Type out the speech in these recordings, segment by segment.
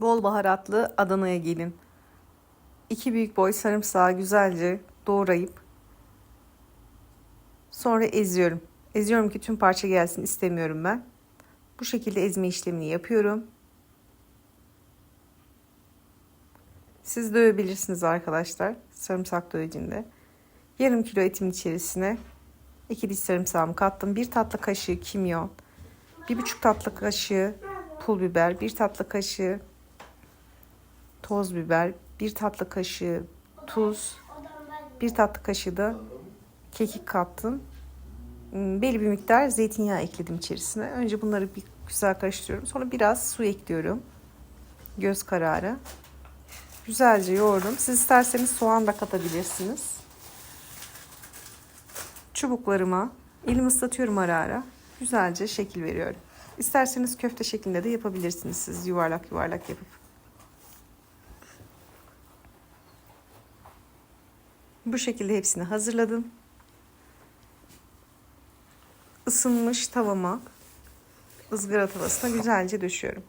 Bol baharatlı Adana'ya gelin. İki büyük boy sarımsağı güzelce doğrayıp sonra eziyorum. Eziyorum ki tüm parça gelsin istemiyorum ben. Bu şekilde ezme işlemini yapıyorum. Siz dövebilirsiniz arkadaşlar. Sarımsak dövecinde. Yarım kilo etimin içerisine iki diş sarımsağımı kattım. Bir tatlı kaşığı kimyon. Bir buçuk tatlı kaşığı pul biber. Bir tatlı kaşığı toz biber. Bir tatlı kaşığı tuz. Bir tatlı kaşığı da kekik kattım. Hmm, Belli bir miktar zeytinyağı ekledim içerisine. Önce bunları bir güzel karıştırıyorum. Sonra biraz su ekliyorum. Göz kararı. Güzelce yoğurdum. Siz isterseniz soğan da katabilirsiniz. Çubuklarıma elimi ıslatıyorum ara ara. Güzelce şekil veriyorum. İsterseniz köfte şeklinde de yapabilirsiniz siz yuvarlak yuvarlak yapıp. Bu şekilde hepsini hazırladım. Isınmış tavama ızgara tavasına güzelce döşüyorum.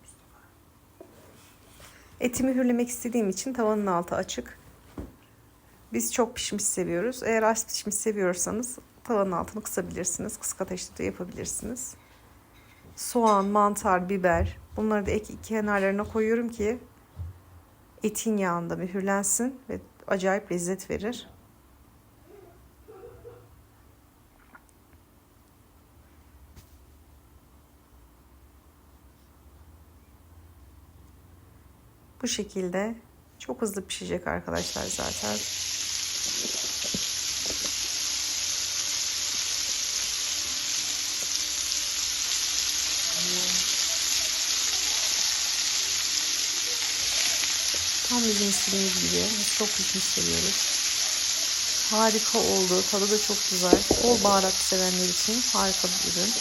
Etimi hürlemek istediğim için tavanın altı açık. Biz çok pişmiş seviyoruz. Eğer az pişmiş seviyorsanız tavanın altını kısabilirsiniz. Kısık ateşte de yapabilirsiniz. Soğan, mantar, biber bunları da ek kenarlarına koyuyorum ki etin yağında mühürlensin ve acayip lezzet verir. Bu şekilde çok hızlı pişecek arkadaşlar zaten. Tam bizim istediğimiz gibi. Biz çok pişmiş seviyoruz. Harika oldu. Tadı da çok güzel. Bol baharat sevenler için harika bir ürün.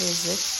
Lezzet.